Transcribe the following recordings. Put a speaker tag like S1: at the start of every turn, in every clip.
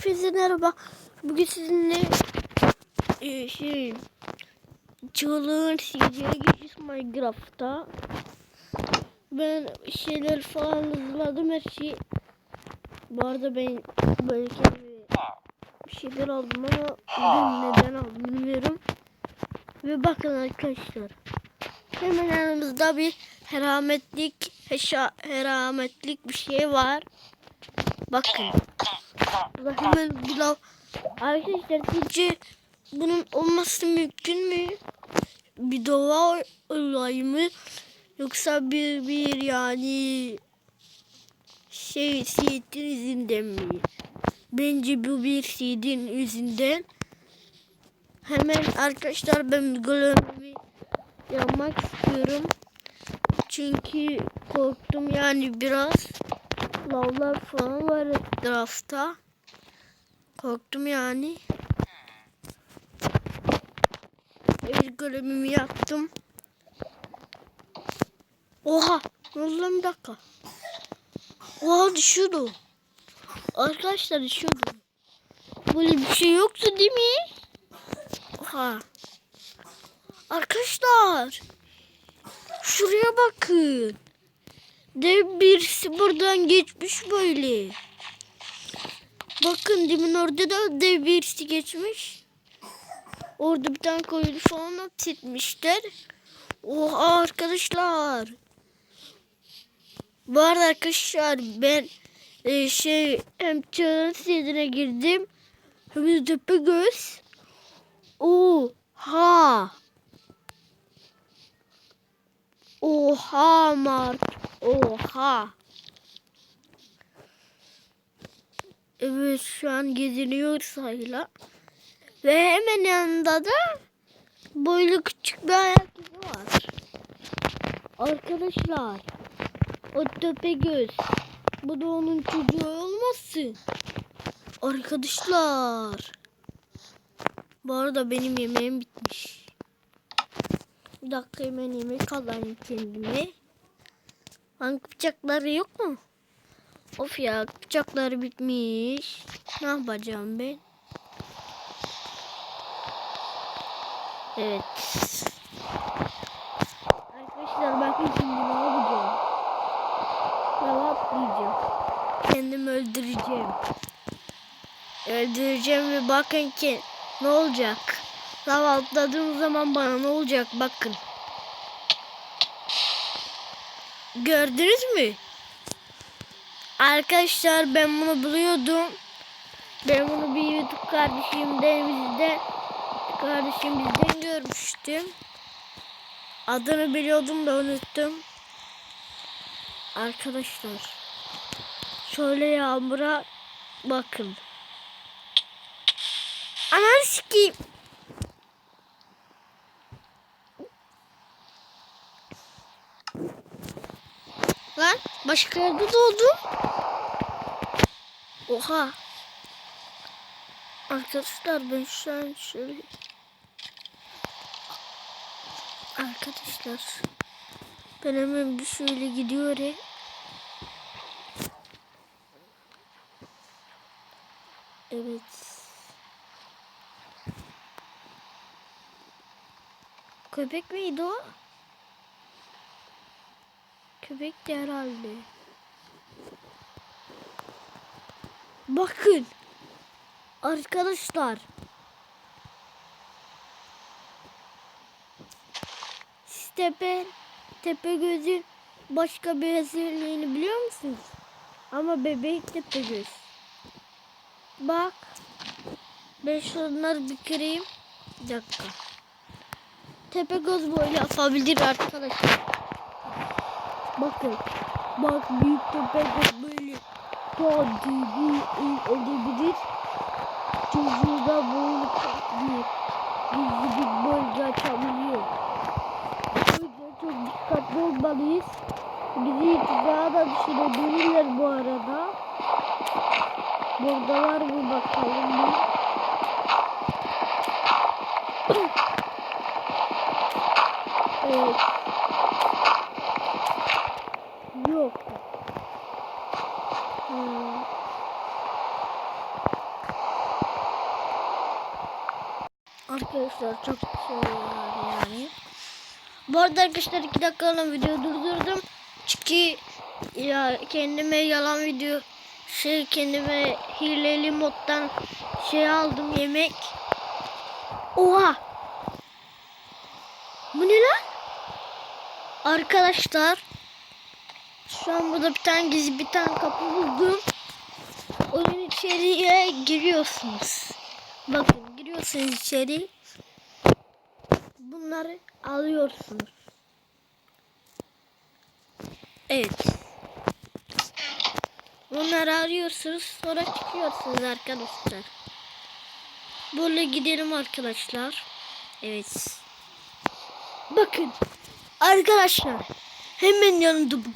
S1: Hepinize merhaba. Bugün sizinle e, şey çığlığın CC'ye geçiş Minecraft'ta. Ben şeyler falan hazırladım her şey. Bu arada ben böyle bir şeyler aldım ama bugün neden aldım bilmiyorum. Ve bakın arkadaşlar. Hemen yanımızda bir herametlik, heşa, herametlik bir şey var. Bakın. Burada hemen bir lav. Arkadaşlar sizce bunun olması mümkün mü? Bir doğa olay mı? Yoksa bir bir yani şey seedin izinden mi? Bence bu bir seedin izinden. Hemen arkadaşlar ben golemi yapmak istiyorum. Çünkü korktum yani biraz. Lavlar falan var etrafta. Korktum yani. Bir görevimi yaptım. Oha! Ne bir dakika. Oha düşüyordu. Arkadaşlar düşüyordu. Böyle bir şey yoktu değil mi? Oha. Arkadaşlar. Şuraya bakın. Dev birisi buradan geçmiş böyle. Bakın demin orada da dev birisi geçmiş. Orada bir tane koyunu falan atitmişler. Oha arkadaşlar. Bu arada arkadaşlar ben e, şey hem çağın sitesine girdim. Hem de tepe göz. Oha. Oha Mart. Oha. Evet şu an geziniyor sahila. Ve hemen yanında da böyle küçük bir ayak izi var. Arkadaşlar. O tepe göz. Bu da onun çocuğu olmasın. Arkadaşlar. Bu arada benim yemeğim bitmiş. Bir dakika hemen yemek alayım kendime. Hangi bıçakları yok mu? Of ya bıçakları bitmiş. Ne yapacağım ben? Evet. Arkadaşlar bakın şimdi ne yapacağım. Lava atlayacağım. Kendimi öldüreceğim. Öldüreceğim ve bakın ki ne olacak. Lava atladığım zaman bana ne olacak bakın. Gördünüz mü? Arkadaşlar ben bunu buluyordum. Ben bunu bir YouTube kardeşimden bizde kardeşim bizden görmüştüm. Adını biliyordum da unuttum. Arkadaşlar şöyle yağmura bakın. Ananı sikeyim. Lan başka yerde doğdum. Oha. Arkadaşlar ben şu an şöyle Arkadaşlar ben hemen bir şöyle gidiyorum. Evet. Köpek miydi o? Köpek de herhalde. Bakın. Arkadaşlar. Tepe, tepe gözü başka bir özelliğini biliyor musunuz? Ama bebek tepe göz. Bak. Ben şunları bir kırayım. Bir dakika. Tepe göz böyle yapabilir arkadaşlar. Bakın. Bak büyük göz böyle tadı edebilir. Çocuğu da böyle bir gizli bir bölge açabiliyor. O yüzden çok dikkatli olmalıyız. Bizi tuzağa da düşürebilirler bu arada. Burada var mı bakalım. Evet. Yok. Hmm. Arkadaşlar çok seviyorlar yani. Bu arada arkadaşlar 2 dakikalığına video durdurdum. Çünkü ya kendime yalan video şey kendime hileli moddan şey aldım yemek. Oha! Bu ne lan? Arkadaşlar şu an burada bir tane gizli bir tane kapı buldum. Oyun içeriye giriyorsunuz. Bakın giriyorsunuz içeri. Bunları alıyorsunuz. Evet. Bunları arıyorsunuz sonra çıkıyorsunuz arkadaşlar. Böyle gidelim arkadaşlar. Evet. Bakın. Arkadaşlar. Hemen yanında bu.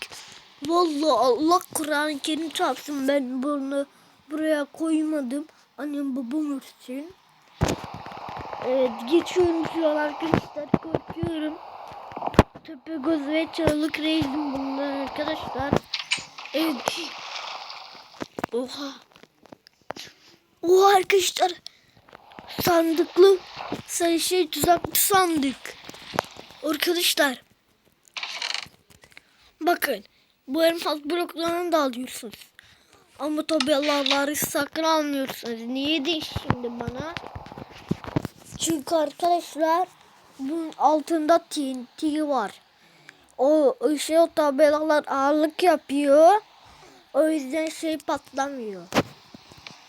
S1: Vallahi Allah Kur'an-ı Kerim çarpsın ben bunu buraya koymadım. Annem babam için. Evet geçiyorum şu an arkadaşlar korkuyorum. Tepe göz ve çığlık reisim bunlar arkadaşlar. Evet. Oha. Oha arkadaşlar. Sandıklı sayı şey tuzaklı sandık. Arkadaşlar. Bakın. Bu elmas bloklarını da alıyorsunuz. Ama tabi Allah'ları sakın almıyorsunuz. Niye de şimdi bana? Çünkü arkadaşlar bunun altında TNT var. O şey o tabelalar ağırlık yapıyor. O yüzden şey patlamıyor.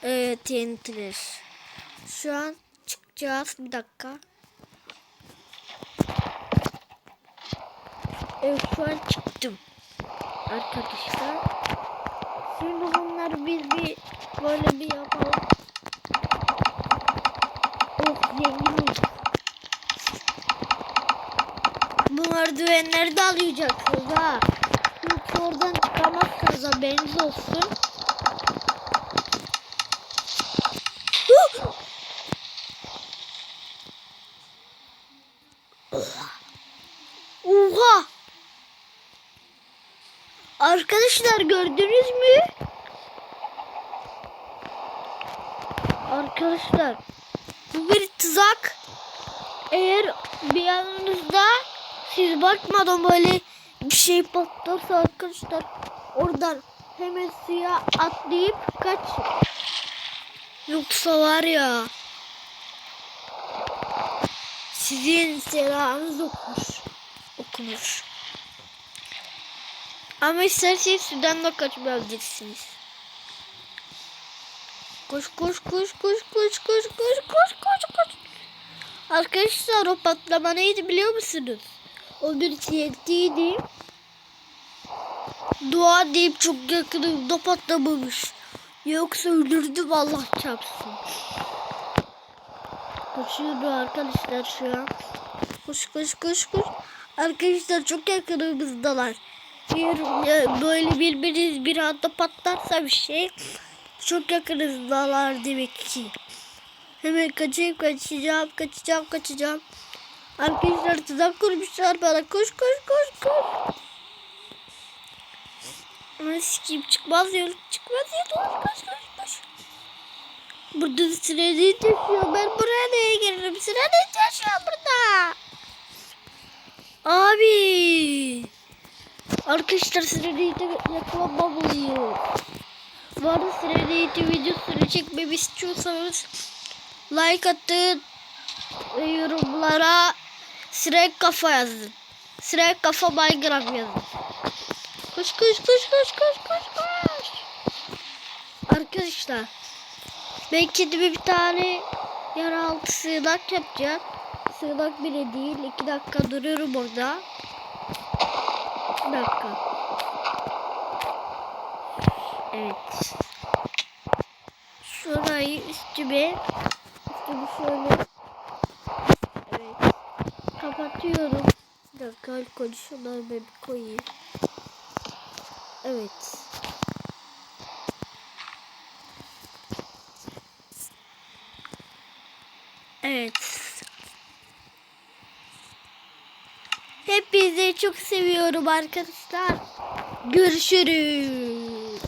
S1: Evet TNT'ler. Şu an çıkacağız. Bir dakika. Evet şu an çıktım. Arkadaşlar. Şimdi bunları biz bir böyle bir yapalım. Zenginiz. Bu merdivenleri de alacaksınız ha. Yoksa oradan çıkamazsınız haberiniz olsun. Oha! Arkadaşlar gördünüz mü? Arkadaşlar bu bir tuzak. Eğer bir yanınızda siz bakmadan böyle bir şey patlarsa arkadaşlar oradan hemen suya atlayıp kaçın. Yoksa var ya sizin selamınız okunur. Okunur. Ama isterseniz sudan da kaçmayabilirsiniz. Koş koş koş koş koş koş koş koş koş koş. Arkadaşlar o patlama neydi biliyor musunuz? O bir TNT'ydi. Dua deyip çok yakınımda patlamamış. Yoksa öldürdüm Allah çarpsın. Koşuyorum arkadaşlar şu an. Koş koş koş koş. Arkadaşlar çok yakınımızdalar. E, böyle birbiriniz bir anda patlarsa bir şey çok yakınızdalar demek ki. Hemen kaçayım kaçacağım kaçacağım kaçacağım. Arkadaşlar tuzak kurmuşlar bana koş koş koş koş. Ama sikiyim çıkmaz yol çıkmaz yol koş koş koş. Burada süreli taşıyor ben buraya neye gelirim süreli taşıyor burada. Abi. Arkadaşlar süreli yakalamalıyım. Bu arada süreli videosunu çekmemi istiyorsanız like ve yorumlara Sirek kafa yazın. Sirek kafa Minecraft yazın. Koş koş koş koş koş koş koş. Arkadaşlar ben kendime bir tane yeraltı sığınak yapacağım. Sığınak bile değil. iki dakika duruyorum orada. Bir dakika. Evet. Şurayı üstüme üstümü şöyle Evet. Kapatıyorum. Bir dakika alkolü şunları ben bir koyayım. Evet. Evet. Hepinizi çok seviyorum arkadaşlar. Görüşürüz.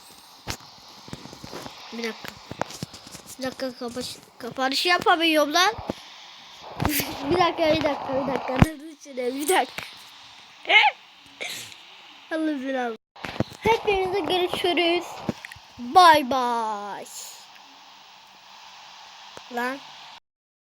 S1: Bir dakika. Bir dakika kapaş kapanış yapamıyorum lan. Bir dakika bir dakika bir dakika. Dur şuraya bir dakika. Allah'ım Allah. Hepinize görüşürüz. Bay bay. Lan.